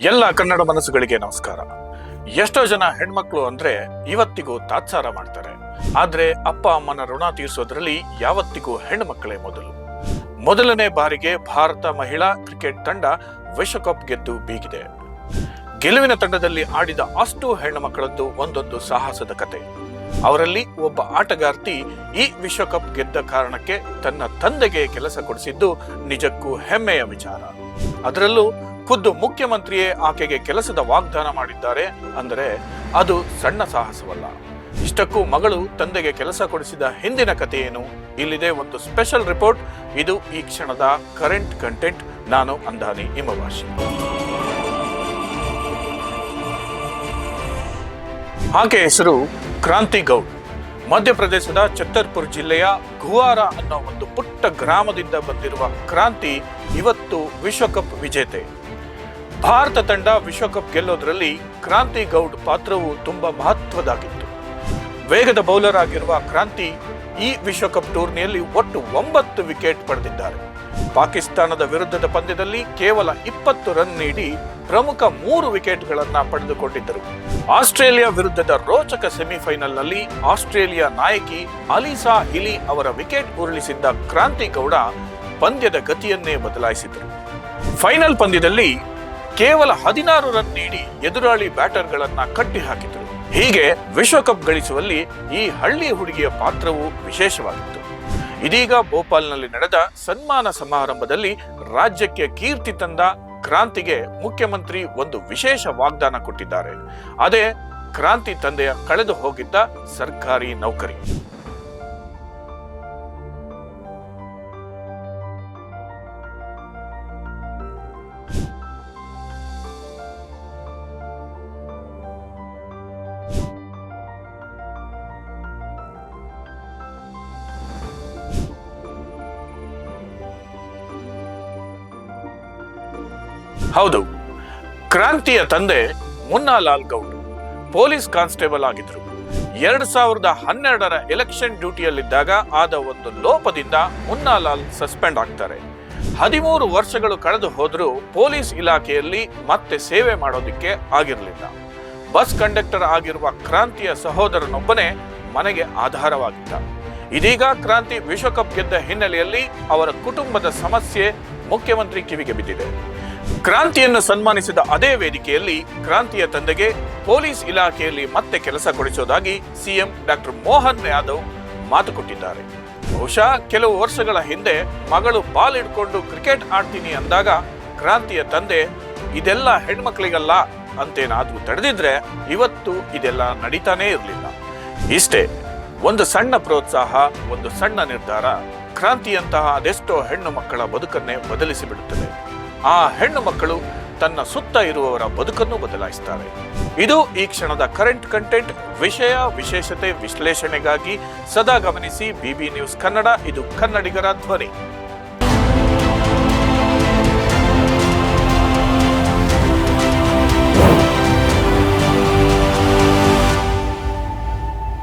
ಎಲ್ಲ ಕನ್ನಡ ಮನಸ್ಸುಗಳಿಗೆ ನಮಸ್ಕಾರ. ಎಷ್ಟೋ ಜನ ಹೆಣ್ಮಕ್ಳು ಅಂದ್ರೆ ಇವತ್ತಿಗೂ ತಾತ್ಸಾರ ಮಾಡ್ತಾರೆ. ಆದ್ರೆ ಅಪ್ಪ, ಅಮ್ಮನ ಋಣ ತೀರಿಸೋದ್ರಲ್ಲಿ ಯಾವತ್ತಿಗೂ ಹೆಣ್ಮಕ್ಳೇ ಮೊದಲು. ಮೊದಲನೇ ಬಾರಿಗೆ ಭಾರತ ಮಹಿಳಾ ಕ್ರಿಕೆಟ್ ತಂಡ ವಿಶ್ವಕಪ್ ಗೆದ್ದು ಬೀಗಿದೆ. ಗೆಲುವಿನ ತಂಡದಲ್ಲಿ ಆಡಿದ ಅಷ್ಟು ಹೆಣ್ಣು ಮಕ್ಕಳದ್ದು ಒಂದೊಂದು ಸಾಹಸದ ಕತೆ. ಅವರಲ್ಲಿ ಒಬ್ಬ ಆಟಗಾರ್ತಿ ಈ ವಿಶ್ವಕಪ್ ಗೆದ್ದ ಕಾರಣಕ್ಕೆ ತನ್ನ ತಂದೆಗೆ ಕೆಲಸ ಕೊಡಿಸಿದ್ದು ನಿಜಕ್ಕೂ ಹೆಮ್ಮೆಯ ವಿಚಾರ. ಅದರಲ್ಲೂ ಖುದ್ದು ಮುಖ್ಯಮಂತ್ರಿಯೇ ಆಕೆಗೆ ಕೆಲಸದ ವಾಗ್ದಾನ ಮಾಡಿದ್ದಾರೆ ಅಂದರೆ ಅದು ಸಣ್ಣ ಸಾಹಸವಲ್ಲ. ಇಷ್ಟಕ್ಕೂ ಮಗಳು ತಂದೆಗೆ ಕೆಲಸ ಕೊಡಿಸಿದ ಹಿಂದಿನ ಕಥೆ ಏನು? ಇಲ್ಲಿದೆ ಒಂದು ಸ್ಪೆಷಲ್ ರಿಪೋರ್ಟ್. ಇದು ಈ ಕ್ಷಣದ ಕರೆಂಟ್ ಕಂಟೆಂಟ್. ನಾನು ಅಂದಾನಿ ಹಿಮಭಾಷೆ ಆಕೆ ಹೆಸರು ಕ್ರಾಂತಿ ಗೌಡ್ ಮಧ್ಯಪ್ರದೇಶದ ಛತ್ತರ್ಪುರ್ ಜಿಲ್ಲೆಯ ಗುವಾರ ಅನ್ನೋ ಒಂದು ಪುಟ್ಟ ಗ್ರಾಮದಿಂದ ಬಂದಿರುವ ಕ್ರಾಂತಿ ಇವತ್ತು ವಿಶ್ವಕಪ್ ವಿಜೇತೆ. ಭಾರತ ತಂಡ ವಿಶ್ವಕಪ್ ಗೆಲ್ಲೋದ್ರಲ್ಲಿ ಕ್ರಾಂತಿ ಗೌಡ್ ಪಾತ್ರವು ತುಂಬಾ ಮಹತ್ವದಾಗಿತ್ತು. ವೇಗದ ಬೌಲರ್ ಆಗಿರುವ ಕ್ರಾಂತಿ ಈ ವಿಶ್ವಕಪ್ ಟೂರ್ನಿಯಲ್ಲಿ ಒಟ್ಟು ಒಂಬತ್ತು ವಿಕೆಟ್ ಪಡೆದಿದ್ದಾರೆ. ಪಾಕಿಸ್ತಾನದ ವಿರುದ್ಧದ ಪಂದ್ಯದಲ್ಲಿ ಕೇವಲ ಇಪ್ಪತ್ತು ರನ್ ನೀಡಿ ಪ್ರಮುಖ ಮೂರು ವಿಕೆಟ್ಗಳನ್ನು ಪಡೆದುಕೊಂಡಿದ್ದರು. ಆಸ್ಟ್ರೇಲಿಯಾ ವಿರುದ್ಧದ ರೋಚಕ ಸೆಮಿಫೈನಲ್ನಲ್ಲಿ ಆಸ್ಟ್ರೇಲಿಯಾ ನಾಯಕಿ ಅಲಿಸಾ ಹಿಲಿ ಅವರ ವಿಕೆಟ್ ಉರುಳಿಸಿದ್ದ ಕ್ರಾಂತಿ ಗೌಡ ಪಂದ್ಯದ ಗತಿಯನ್ನೇ ಬದಲಾಯಿಸಿದರು. ಫೈನಲ್ ಪಂದ್ಯದಲ್ಲಿ ಕೇವಲ ಹದಿನಾರು ರನ್ ನೀಡಿ ಎದುರಾಳಿ ಬ್ಯಾಟರ್ಗಳನ್ನು ಕಟ್ಟಿಹಾಕಿದರು. ಹೀಗೆ ವಿಶ್ವಕಪ್ ಗಳಿಸುವಲ್ಲಿ ಈ ಹಳ್ಳಿ ಹುಡುಗಿಯ ಪಾತ್ರವು ವಿಶೇಷವಾಗಿತ್ತು. ಇದೀಗ ಭೋಪಾಲ್ನಲ್ಲಿ ನಡೆದ ಸನ್ಮಾನ ಸಮಾರಂಭದಲ್ಲಿ ರಾಜ್ಯಕ್ಕೆ ಕೀರ್ತಿ ತಂದ ಕ್ರಾಂತಿಗೆ ಮುಖ್ಯಮಂತ್ರಿ ಒಂದು ವಿಶೇಷ ವಾಗ್ದಾನ ಕೊಟ್ಟಿದ್ದಾರೆ. ಅದೇ ಕ್ರಾಂತಿ ತಂದೆಯ ಕಳೆದು ಹೋಗಿದ್ದ ಸರ್ಕಾರಿ ನೌಕರಿ. ಹೌದು. ಕ್ರಾಂತಿಯ ತಂದೆ ಮುನ್ನಾಲಾಲ್ ಗೌಡ್ ಪೊಲೀಸ್ ಕಾನ್ಸ್ಟೇಬಲ್ ಆಗಿದ್ರು. ಎರಡ್ ಸಾವಿರದ ಹನ್ನೆರಡರ ಎಲೆಕ್ಷನ್ ಡ್ಯೂಟಿಯಲ್ಲಿದ್ದಾಗ ಆದ ಒಂದು ಲೋಪದಿಂದ ಮುನ್ನಾಲಾಲ್ ಸಸ್ಪೆಂಡ್ ಆಗ್ತಾರೆ. ಹದಿಮೂರು ವರ್ಷಗಳು ಕಳೆದು ಹೋದರೂ ಪೊಲೀಸ್ ಇಲಾಖೆಯಲ್ಲಿ ಮತ್ತೆ ಸೇವೆ ಮಾಡೋದಿಕ್ಕೆ ಆಗಿರಲಿಲ್ಲ. ಬಸ್ ಕಂಡಕ್ಟರ್ ಆಗಿರುವ ಕ್ರಾಂತಿಯ ಸಹೋದರನೊಬ್ಬನೇ ಮನೆಗೆ ಆಧಾರವಾಗಿದ್ದ. ಇದೀಗ ಕ್ರಾಂತಿ ವಿಶ್ವಕಪ್ ಗೆದ್ದ ಹಿನ್ನೆಲೆಯಲ್ಲಿ ಅವರ ಕುಟುಂಬದ ಸಮಸ್ಯೆ ಮುಖ್ಯಮಂತ್ರಿ ಕಿವಿಗೆ ಬಿದ್ದಿದೆ. ಕ್ರಾಂತಿಯನ್ನು ಸನ್ಮಾನಿಸಿದ ಅದೇ ವೇದಿಕೆಯಲ್ಲಿ ಕ್ರಾಂತಿಯ ತಂದೆಗೆ ಪೊಲೀಸ್ ಇಲಾಖೆಯಲ್ಲಿ ಮತ್ತೆ ಕೆಲಸ ಕೊಡಿಸೋದಾಗಿ ಸಿಎಂ ಡಾಕ್ಟರ್ ಮೋಹನ್ ಯಾದವ್ ಮಾತು ಕೊಟ್ಟಿದ್ದಾರೆ. ಬಹುಶಃ ಕೆಲವು ವರ್ಷಗಳ ಹಿಂದೆ ಮಗಳು ಬಾಲ್ ಹಿಡ್ಕೊಂಡು ಕ್ರಿಕೆಟ್ ಆಡ್ತೀನಿ ಅಂದಾಗ ಕ್ರಾಂತಿಯ ತಂದೆ, ಇದೆಲ್ಲ ಹೆಣ್ಮಕ್ಳಿಗಲ್ಲ ಅಂತೇನಾದ್ರೂ ತಡೆದಿದ್ರೆ ಇವತ್ತು ಇದೆಲ್ಲ ನಡೀತಾನೇ ಇರಲಿಲ್ಲ. ಇಷ್ಟೇ, ಒಂದು ಸಣ್ಣ ಪ್ರೋತ್ಸಾಹ, ಒಂದು ಸಣ್ಣ ನಿರ್ಧಾರ, ಕ್ರಾಂತಿಯಂತಹ ಅದೆಷ್ಟೋ ಹೆಣ್ಣು ಮಕ್ಕಳ ಬದುಕನ್ನೇ ಬದಲಿಸಿ ಬಿಡುತ್ತದೆ ಆ ಹೆಣ್ಣು ಮಕ್ಕಳು ತನ್ನ ಸುತ್ತ ಇರುವವರ ಬದುಕನ್ನು ಬದಲಾಯಿಸ್ತಾರೆ ಇದು ಈ ಕ್ಷಣದ ಕರೆಂಟ್ ಕಂಟೆಂಟ್ ವಿಷಯ ವಿಶೇಷತೆ ವಿಶ್ಲೇಷಣೆಗಾಗಿ ಸದಾ ಗಮನಿಸಿ ಬಿಬಿ ನ್ಯೂಸ್ ಕನ್ನಡ, ಇದು ಕನ್ನಡಿಗರ ಧ್ವನಿ.